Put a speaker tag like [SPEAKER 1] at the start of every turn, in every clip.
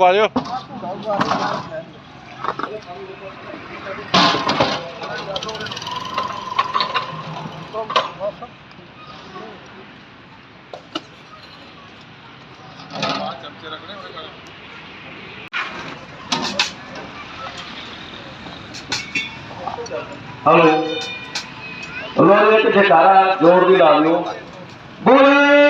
[SPEAKER 1] ਹੱਥ ਪਾ ਦਿਓ
[SPEAKER 2] ਹਲੋ ਹਲੋ ਇੱਕ ਜਕਾਰਾ ਜ਼ੋਰ ਦੀ ਲਾ ਦਿਓ। ਬੋਲੇ।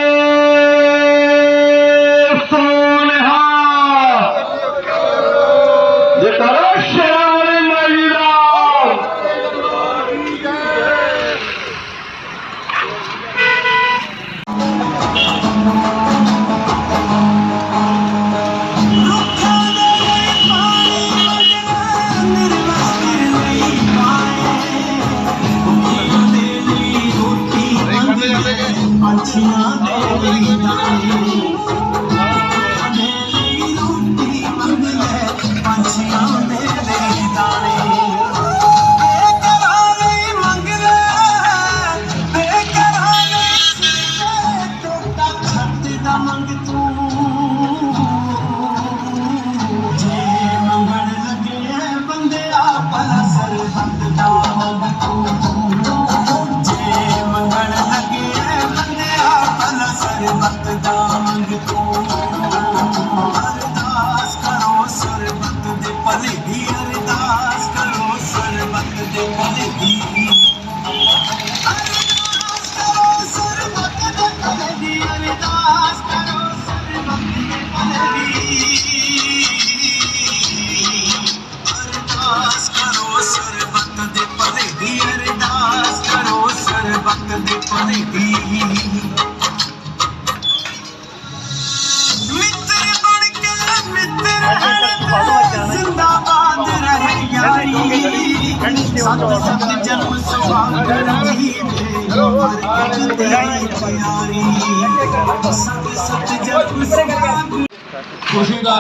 [SPEAKER 3] ਖੁਸ਼ੀ ਦਾ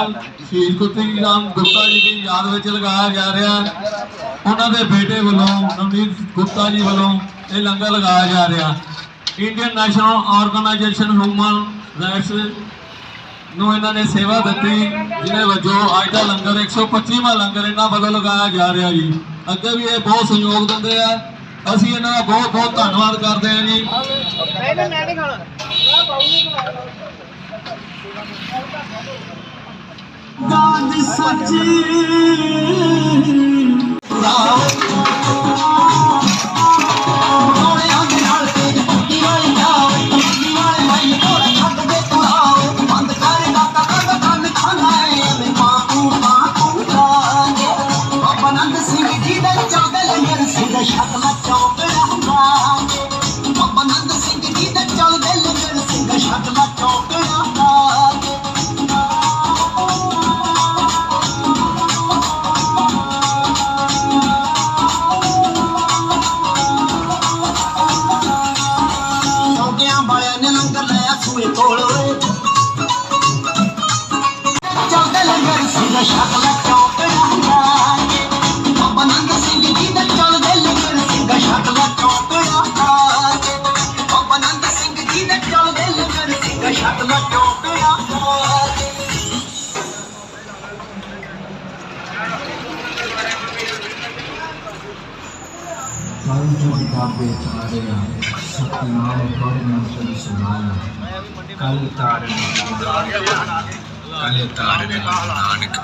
[SPEAKER 3] ਸ਼ਹੀਦ ਕੁੱਤੀ ਰਾਮ ਗੁਪਤਾ ਜੀ ਦੀ ਯਾਦ ਵਿੱਚ ਲਗਾਇਆ ਜਾ ਰਿਹਾ। ਉਹਨਾਂ ਦੇ ਬੇਟੇ ਵੱਲੋਂ, ਨਵਨੀਤ ਗੁਪਤਾ ਜੀ ਵੱਲੋਂ ਇਹ ਲੰਗਰ ਲਗਾਇਆ ਜਾ ਰਿਹਾ। Indian national organisation human rights ਨੂੰ ਇਹਨਾਂ ਨੇ ਸੇਵਾ ਦਿੱਤੀ, ਜਿਹਦੇ ਵਜੋਂ ਅੱਜ ਦਾ ਲੰਗਰ 125ਵਾਂ ਲੰਗਰ ਇਹਨਾਂ ਵੱਲੋਂ ਲਗਾਇਆ ਜਾ ਰਿਹਾ ਜੀ। ਅੱਗੇ ਵੀ ਇਹ ਬਹੁਤ ਸਹਿਯੋਗ ਦਿੰਦੇ ਆ। ਅਸੀਂ ਇਹਨਾਂ ਦਾ ਬਹੁਤ ਬਹੁਤ ਧੰਨਵਾਦ ਕਰਦੇ ਹਾਂ ਜੀ।
[SPEAKER 4] ਦਾਦ ਸੱਚੀ। ਸੋਹਣਿਆਂ
[SPEAKER 5] ਪੜਨਾ ਸਦ ਸੁਨਾਇਆ ਕੱਲ ਤਾਰਨ ਕੱਲ ਤਾਰਨ ਨਾਨਕ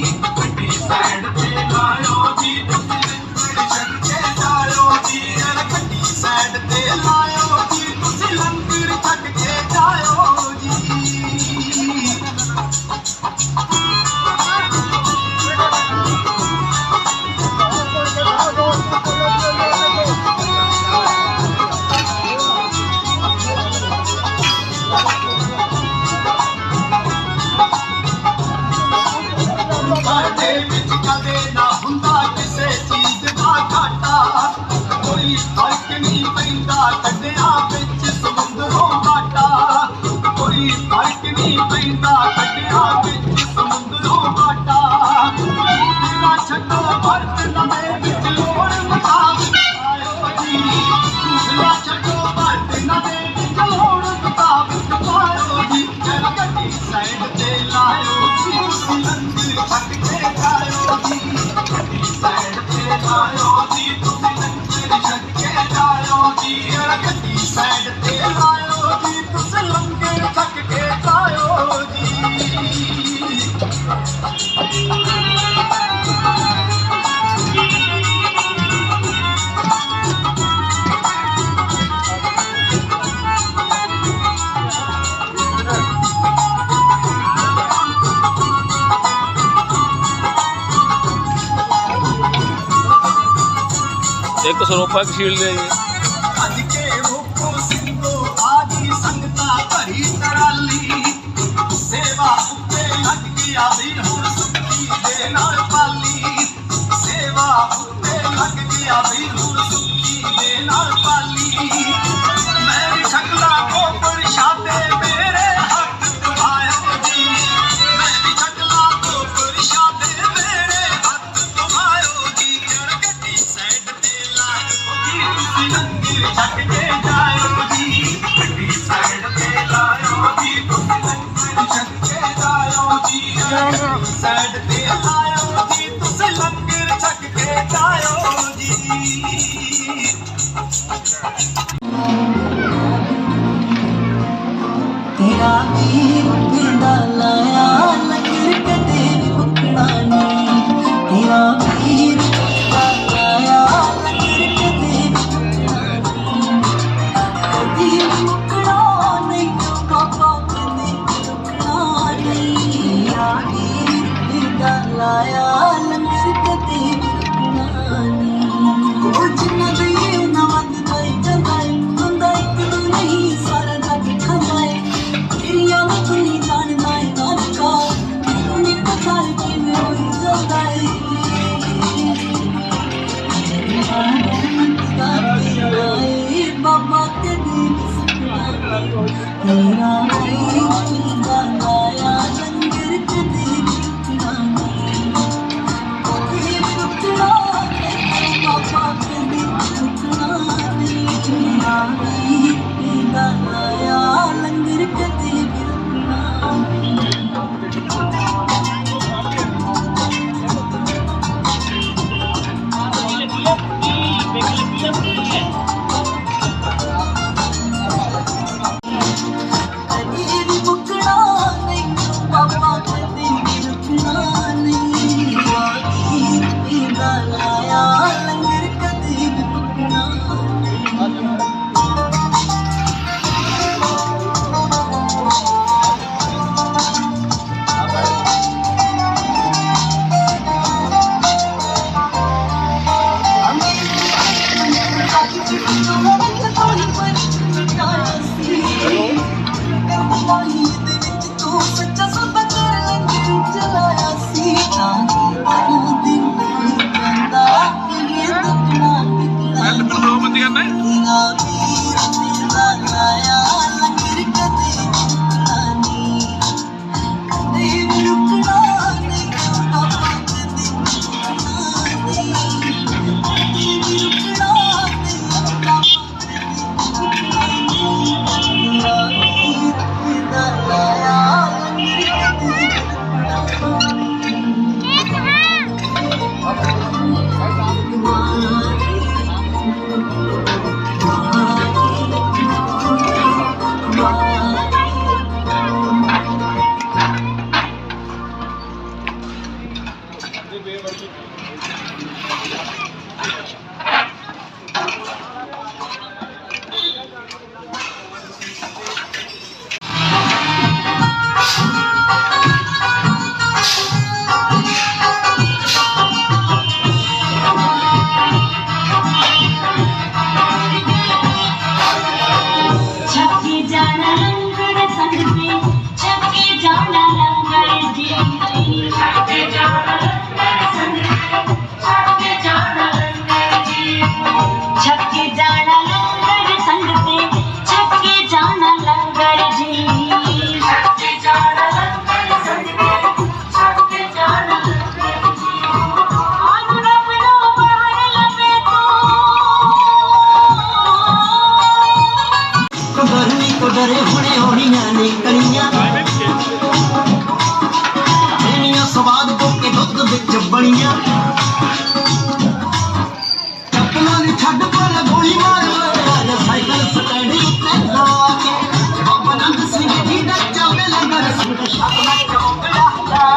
[SPEAKER 4] Thank you.
[SPEAKER 2] हा ਸਰੋਪਾ ਕਸ਼ੀਲ ਦੇ ਜੀ।
[SPEAKER 4] ਅੱਜ ਕੇ ਰੂਪੋ ਸਿੰਧੋ, ਆਦੀ ਸੰਗਤਾ ਭਰੀ ਤਰਾਲੀ। ਸੇਵਾ ਉੱਤੇ ਲੱਗ ਗਿਆ ਵੀ ਹੁਣ ਸੁੱਕੀ ਦੇ ਨਾਲ ਪਾਲੀ। ਸੇਵਾ ਉੱਤੇ ਲੱਗ ਗਿਆ ਵੀ ਹੁਣ ਸੁੱਕੀ ਦੇ ਨਾਲ ਪਾਲੀ।
[SPEAKER 2] ਸਵਾਦ ਕੋਕੇ ਦੁੱਧ ਵਿੱਚ ਬਣੀਆਂ। ਚੱਪਲਾਂ ਨੇ ਛੱਡ ਪਰ ਗੋਲੀ ਮਾਰ ਮਾਰ ਸਾਈਕਲ ਸਟੈਂਡ ਉੱਤੇ ਲਾ ਕੇ। ਬਾਬਾ ਨੰਦ ਸਿੰਘ ਜੀ ਦਾ ਚੱਲਦੇ ਲੰਗਰ ਸਿੰਘ ਸ਼ਾਮਾ ਚੌਂਕੜਾ ਲਾ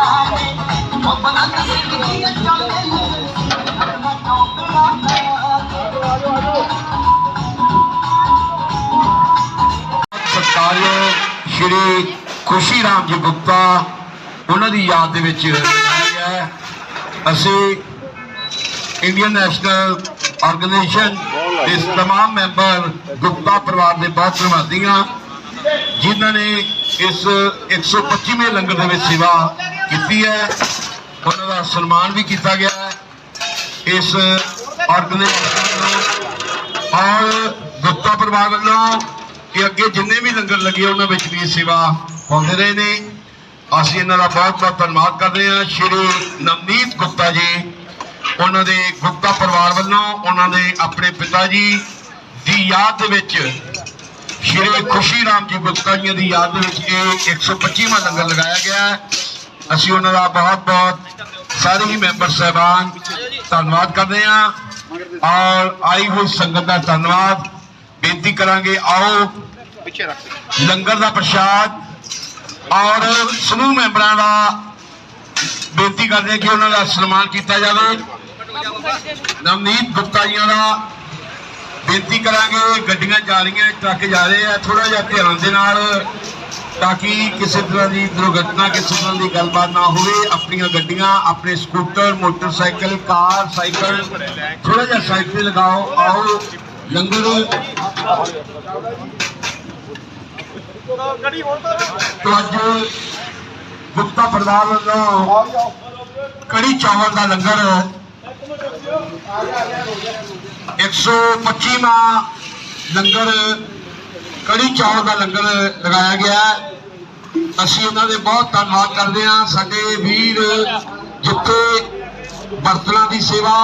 [SPEAKER 2] ਬਾਬਾ ਨੰਦ ਸਿੰਘ ਜੀ ਦਾ ਚੱਲਦੇ ਲੰਗਰ ਸ਼ਾਮਾ ਚੌਂਕੜਾ ਲਾ ਕੇ
[SPEAKER 6] ਸ਼੍ਰੀ ਖੁਸ਼ੀ ਰਾਮ ਜੀ ਗੁਪਤਾ ਉਹਨਾਂ ਦੀ ਯਾਦ ਦੇ ਵਿੱਚ ਮਨਾਇਆ ਗਿਆ ਹੈ। ਅਸੀਂ ਇੰਡੀਅਨ ਨੈਸ਼ਨਲ ਆਰਗੇਨਾਈਜੇਸ਼ਨ ਦੇ तमाम ਮੈਂਬਰ ਗੁਪਤਾ ਪਰਿਵਾਰ ਦੇ ਬਹੁਤ ਧੰਨਵਾਦੀ ਹਾਂ ਜਿਨ੍ਹਾਂ ਨੇ ਇਸ 125ਵੇਂ ਲੰਗਰ ਦੇ ਵਿੱਚ ਸੇਵਾ ਕੀਤੀ ਹੈ ਉਹਨਾਂ ਦਾ ਸਨਮਾਨ ਵੀ ਕੀਤਾ ਗਿਆ ਹੈ ਇਸ ਆਰਗੇਨਾਈਜੇਸ਼ਨ ਨੂੰ ਔਰ ਗੁਪਤਾ ਪਰਿਵਾਰ ਵੱਲੋਂ ਕਿ ਅੱਗੇ ਜਿੰਨੇ ਵੀ ਲੰਗਰ ਲੱਗੇ ਉਹਨਾਂ ਵਿੱਚ ਵੀ ਇਹ ਸੇਵਾ ਪਾਉਂਦੇ ਰਹੇ ਨੇ ਅਸੀਂ ਇਹਨਾਂ ਦਾ ਬਹੁਤ ਬਹੁਤ ਧੰਨਵਾਦ ਕਰਦੇ ਹਾਂ। ਸ਼੍ਰੀ ਨਵਨੀਤ ਗੁਪਤਾ ਜੀ, ਉਹਨਾਂ ਦੇ ਗੁਪਤਾ ਪਰਿਵਾਰ ਵੱਲੋਂ ਉਹਨਾਂ ਦੇ ਆਪਣੇ ਪਿਤਾ ਜੀ ਦੀ ਯਾਦ ਦੇ ਵਿੱਚ ਸ਼੍ਰੀ ਖੁਸ਼ੀ ਰਾਮ ਜੀ ਗੁਪਤਾ ਜੀ ਦੀ ਯਾਦ ਦੇ ਵਿੱਚ ਇਹ 125ਵਾਂ ਲੰਗਰ ਲਗਾਇਆ ਗਿਆ ਹੈ। ਅਸੀਂ ਉਹਨਾਂ ਦਾ ਬਹੁਤ ਬਹੁਤ ਸਾਰੇ ਹੀ ਮੈਂਬਰ ਸਹਿਬਾਨ ਧੰਨਵਾਦ ਕਰਦੇ ਹਾਂ ਔਰ ਆਈ ਹੋਈ ਸੰਗਤ ਦਾ ਧੰਨਵਾਦ। ਬੇਨਤੀ ਕਰਾਂਗੇ, ਆਓ ਲੰਗਰ ਦਾ ਪ੍ਰਸ਼ਾਦ ਔਰ ਸਮੂਹ ਮੈਂਬਰਾਂ ਦਾ ਬੇਨਤੀ ਕਰਦੇ ਕਿ ਉਹਨਾਂ ਦਾ ਸਨਮਾਨ ਕੀਤਾ ਜਾਵੇ। ਨਵਨੀਤ ਗੁਪਤਾ ਜੀ ਦਾ ਬੇਨਤੀ ਕਰਾਂਗੇ, ਗੱਡੀਆਂ ਜਾ ਰਹੀਆਂ, ਟਰੱਕ ਜਾ ਰਹੇ ਆ ਥੋੜਾ ਜਿਹਾ ਧਿਆਨ ਦੇ ਨਾਲ ਤਾਂ ਕਿ ਕਿਸੇ ਤਰ੍ਹਾਂ ਦੀ ਦੁਰਘਟਨਾ, ਕਿਸੇ ਤਰ੍ਹਾਂ ਦੀ ਗੱਲਬਾਤ ਨਾ ਹੋਵੇ। ਆਪਣੀਆਂ ਗੱਡੀਆਂ, ਆਪਣੇ ਸਕੂਟਰ, ਮੋਟਰਸਾਈਕਲ, ਕਾਰ, ਸਾਈਕਲ ਥੋੜਾ ਜਿਹਾ ਸਾਈਕਲ ਲਗਾਓ, ਆਓ, ਲੰਗਰ। ਤੋਂ ਅੱਜ ਗੁਪਤਾ ਪਰਿਵਾਰ ਵੱਲੋਂ ਕੜੀ ਚਾਵਲ ਦਾ ਲੰਗਰ 125ਵਾਂ ਲੰਗਰ, ਕੜੀ ਚਾਵਲ ਦਾ ਲੰਗਰ ਲਗਾਇਆ ਗਿਆ ਅਸੀਂ ਉਹਨਾਂ ਦੇ ਬਹੁਤ ਧੰਨਵਾਦ ਕਰਦੇ ਹਾਂ। ਸਾਡੇ ਵੀਰ ਜਿੱਥੇ ਬਰਤਨਾਂ ਦੀ ਸੇਵਾ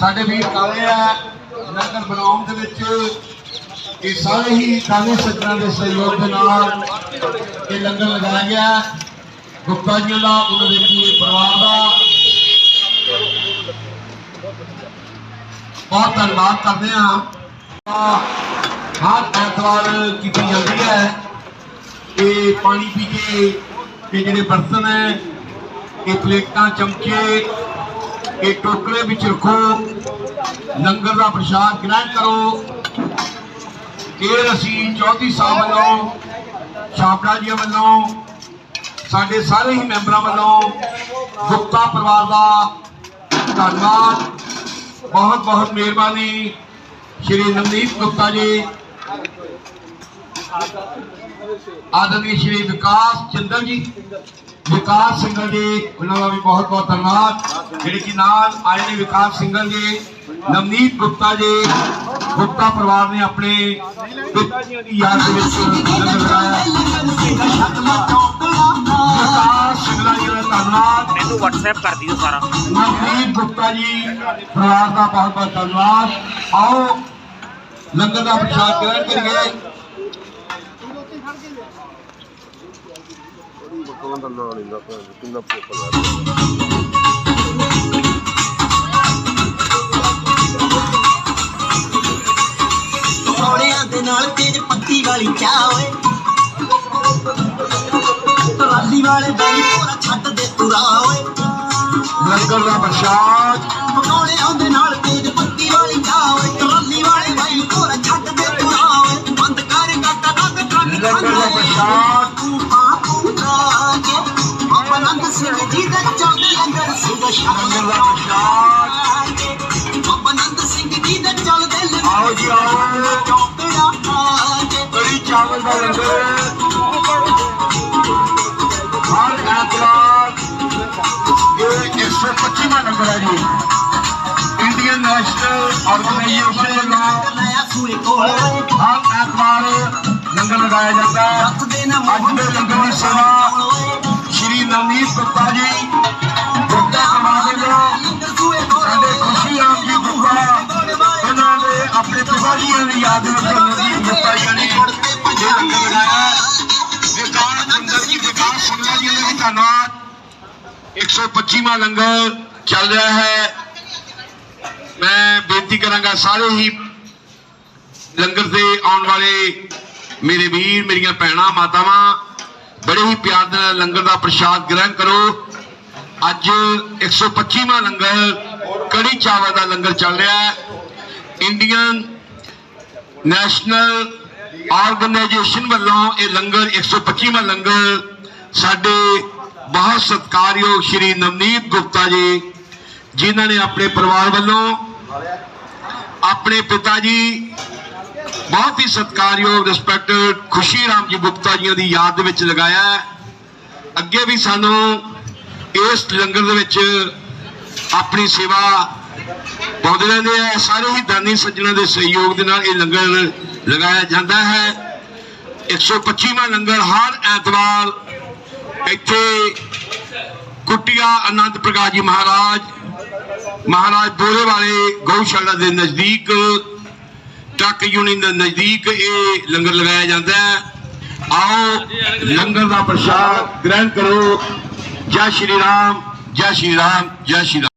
[SPEAKER 6] ਸਾਡੇ ਵੀਰ ਕਾਲੇ ਆ। ਲੰਗਰ ਬਣਾਉਣ ਦੇ ਵਿੱਚ ਇਹ ਸਾਰੇ ਹੀ ਕਾਲੇ ਸੱਜਣਾ ਦੇ ਸਹਿਯੋਗ ਦੇ ਨਾਲ ਇਹ ਲੰਗਰ ਲਗਾਇਆ ਗਿਆ। ਗੁਪਤਾ ਜੀ ਦਾ, ਉਹਨਾਂ ਦੇ ਪੂਰੇ ਪਰਿਵਾਰ ਦਾ। ਬਹੁਤ ਧੰਨਵਾਦ ਕਰਦੇ ਹਾਂ। ਹਰ ਐਤਵਾਰ ਕੀਤੀ ਜਾਂਦੀ ਹੈ। ਇਹ ਪਾਣੀ ਪੀ ਕੇ ਇਹ ਜਿਹੜੇ ਬਰਤਨ ਹੈ, ਇਹ ਪਲੇਟਾਂ, ਚਮਚੇ, ਇਹ ਟੋਕਰੇ ਵਿੱਚ ਰੱਖੋ। ਲੰਗਰ ਦਾ ਪ੍ਰਸ਼ਾਦ ਗ੍ਰਹਿਣ ਕਰੋ। ਇਹ ਅਸੀਂ ਚੌਧਰੀ ਸਾਹਿਬ ਵੱਲੋਂ, ਛਾਪੜਾ ਜੀ ਵੱਲੋਂ, ਸਾਡੇ ਸਾਰੇ ਹੀ ਮੈਂਬਰਾਂ ਵੱਲੋਂ ਗੁਪਤਾ ਪਰਿਵਾਰ ਦਾ ਧੰਨਵਾਦ। ਬਹੁਤ ਬਹੁਤ ਮਿਹਰਬਾਨੀ ਸ਼੍ਰੀ ਨਵਨੀਤ ਗੁਪਤਾ ਜੀ। ਆਦਰਣੀ ਸ਼੍ਰੀ ਵਿਕਾਸ ਚੰਦਰ ਜੀ। ਵਿਕਾਸ ਸਿੰਘਲ ਜੀ, ਉਹਨਾਂ ਦਾ ਵੀ ਬਹੁਤ ਬਹੁਤ ਧੰਨਵਾਦ। ਜਿਹੜੇ ਕਿ ਨਾਲ ਆਏ ਨੇ ਵਿਕਾਸ ਸਿੰਘਲ ਜੀ, ਨਵਨੀਤ ਗੁਪਤਾ ਜੀ। ਗੁਪਤਾ ਪਰਿਵਾਰ ਨੇ ਆਪਣੇ ਪਿਤਾ ਜੀ ਦੀ ਯਾਦ ਦੇ ਵਿੱਚ ਲੰਗਰ ਲਗਾਇਆ ਸਿੰਘਲਾ ਜੀ ਦਾ ਧੰਨਵਾਦ।
[SPEAKER 1] ਮੈਨੂੰ WhatsApp ਕਰ ਦਿਓ ਸਾਰਾ।
[SPEAKER 6] ਨਵਨੀਤ ਗੁਪਤਾ ਜੀ ਪਰਿਵਾਰ ਦਾ ਬਹੁਤ ਬਹੁਤ ਧੰਨਵਾਦ। ਆਓ ਲੰਗਰ ਦਾ ਪ੍ਰਸ਼ਾਦ ਗ੍ਰਹਿਣ ਕਰੀਏ।
[SPEAKER 2] ਪਕੌੜਿਆਂ ਦੇ ਨਾਲ ਤੇਜ ਪੱਤੀ ਵਾਲੀ ਚਾਹ ਓਏ। ਟਰਾਲੀ ਵਾਲੇ ਬਾਈ ਪੂਰਾ ਛੱਡ ਦੇ ਤੁਰਾ ਓਏ।
[SPEAKER 6] ਲੰਗਰ ਦਾ ਪ੍ਰਸ਼ਾਦ।
[SPEAKER 2] ਪਕੌੜਿਆਂ ਦੇ ਨਾਲ ਤੇਜ ਪੱਤੀ ਵਾਲੀ ਚਾਹ ਓਏ। ਟਰਾਲੀ ਵਾਲੇ ਬਾਈ ਪੂਰਾ ਛੱਡ ਦੇ ਤੁਰਾ ਓਏ। ਬੰਦ ਕਰ ਕਾਕਾ ਨੰਦ ਕੰਨ
[SPEAKER 6] ਲੰਗਰ ਦਾ ਪ੍ਰਸ਼ਾਦ।
[SPEAKER 2] ਤੂੰ ਪਾਪੂ ਕੇ ਬਾਬਾ ਨੰਦ ਸਿੰਘ ਜੀ ਦੇ ਚੱਲਦੇ ਲੰਗਰ ਸ਼ਾਮ
[SPEAKER 6] ਲੰਗਰ ਦਾ ਪ੍ਰਸ਼ਾਦ।
[SPEAKER 2] ਬਾਬਾ ਨੰਦ ਸਿੰਘ ਜੀ ਦੇ ਚੱਲਦੇ ਲੰਗਰ
[SPEAKER 6] ਆਓ ਜੀ ਆਓ।
[SPEAKER 2] ਕੇ
[SPEAKER 6] ਚਾਵਲ ਦਾ ਲੰਗਰ ਹਰ ਐਤਵਾਰ ਇਹ 125ਵਾਂ ਨੰਬਰ ਹੈ ਜੀ ਇੰਡੀਅਨ ਨੈਸ਼ਨਲ ਆਰਗੇਨਾਈਜੇਸ਼ਨ ਵੱਲੋਂ
[SPEAKER 2] ਨया
[SPEAKER 6] ਹਰ ਐਤਵਾਰ ਲੰਗਰ ਲਗਾਇਆ ਜਾਂਦਾ ਅੱਜ ਦੇ ਲੰਗਰ ਦੀ ਸੇਵਾ ਸ਼੍ਰੀ ਨਵਨੀਤ ਗੁਪਤਾ ਜੀ ਗੁਪਤਾ ਸਮਾਜ ਵੱਲੋਂ
[SPEAKER 2] ਲੰਗਰ
[SPEAKER 6] ਸਾਡੇ ਖੁਸ਼ੀ ਆਮ ਜੀ ਗੁਪਤਾ ਉਹਨਾਂ ਦੇ ਆਪਣੇ ਪਿਤਾ ਜੀ ਦੀ ਯਾਦ ਵਿੱਚ ਉਹਨਾਂ ਗੁਪਤਾ ਜੀ ਨੇ ਇਹ ਲੰਗਰ ਲਗਾਇਆ। ਵਿਕਾਸ ਸੁੰਦਰ ਜੀ, ਵਿਕਾਸ ਸੁੰਦਰ ਜੀ ਦਾ ਵੀ ਧੰਨਵਾਦ 125ਵਾਂ ਲੰਗਰ ਚੱਲ ਰਿਹਾ ਹੈ। ਮੈਂ ਬੇਨਤੀ ਕਰਾਂਗਾ ਸਾਰੇ ਹੀ ਲੰਗਰ ਦੇ ਆਉਣ ਵਾਲੇ ਮੇਰੇ ਵੀਰ, ਮੇਰੀਆਂ ਭੈਣਾਂ, ਮਾਤਾਵਾਂ, ਬੜੇ ਹੀ ਪਿਆਰ ਦੇ ਨਾਲ ਲੰਗਰ ਦਾ ਪ੍ਰਸ਼ਾਦ ਗ੍ਰਹਿਣ ਕਰੋ। ਅੱਜ 125ਵਾਂ ਲੰਗਰ, ਕੜੀ ਚਾਵਲ ਦਾ ਲੰਗਰ ਚੱਲ ਰਿਹਾ ਹੈ। ਇੰਡੀਅਨ ਨੈਸ਼ਨਲ ਆਰਗੇਨਾਈਜੇਸ਼ਨ ਵੱਲੋਂ ਇਹ ਲੰਗਰ 125ਵਾਂ ਲੰਗਰ ਸਾਡੇ ਬਹੁਤ ਸਤਿਕਾਰਯੋਗ ਸ਼੍ਰੀ ਨਵਨੀਤ ਗੁਪਤਾ ਜੀ, ਜਿਨ੍ਹਾਂ ਨੇ ਆਪਣੇ ਪਰਿਵਾਰ ਵੱਲੋਂ ਆਪਣੇ ਪਿਤਾ ਜੀ ਬਹੁਤ ਹੀ ਸਤਿਕਾਰਯੋਗ ਰਿਸਪੈਕਟਡ ਖੁਸ਼ੀ ਰਾਮ ਜੀ ਗੁਪਤਾ ਜੀ ਦੀ ਯਾਦ ਦੇ ਵਿੱਚ ਲਗਾਇਆ ਅੱਗੇ ਵੀ ਸਾਨੂੰ ਇਸ ਲੰਗਰ ਦੇ ਵਿੱਚ ਆਪਣੀ ਸੇਵਾ ਪਾਉਂਦੇ ਰਹਿੰਦੇ ਆ। ਸਾਰੇ ਹੀ ਦਾਨੀ ਸੱਜਣਾ ਦੇ ਸਹਿਯੋਗ ਦੇ ਨਾਲ ਇਹ ਲੰਗਰ ਲਗਾਇਆ ਜਾਂਦਾ ਹੈ। 125ਵਾਂ ਲੰਗਰ ਹਰ ਐਤਵਾਰ ਇੱਥੇ ਕੁਟਿਆ ਆਨੰਦ ਪ੍ਰਕਾਸ਼ ਜੀ ਮਹਾਰਾਜ ਮਹਾਰਾਜ ਬੋਲੇ ਵਾਲੇ ਗਊਸ਼ਾਲਾ ਦੇ ਨਜ਼ਦੀਕ, ਟਰੱਕ ਯੂਨੀਅਨ ਦੇ ਨਜ਼ਦੀਕ ਇਹ ਲੰਗਰ ਲਗਾਇਆ ਜਾਂਦਾ ਹੈ। ਆਓ ਲੰਗਰ ਦਾ ਪ੍ਰਸ਼ਾਦ ਗ੍ਰਹਿਣ ਕਰੋ। ਜੈ ਸ਼੍ਰੀ ਰਾਮ, ਜੈ ਸ਼੍ਰੀ ਰਾਮ, ਜੈ ਸ਼੍ਰੀ ਰਾਮ।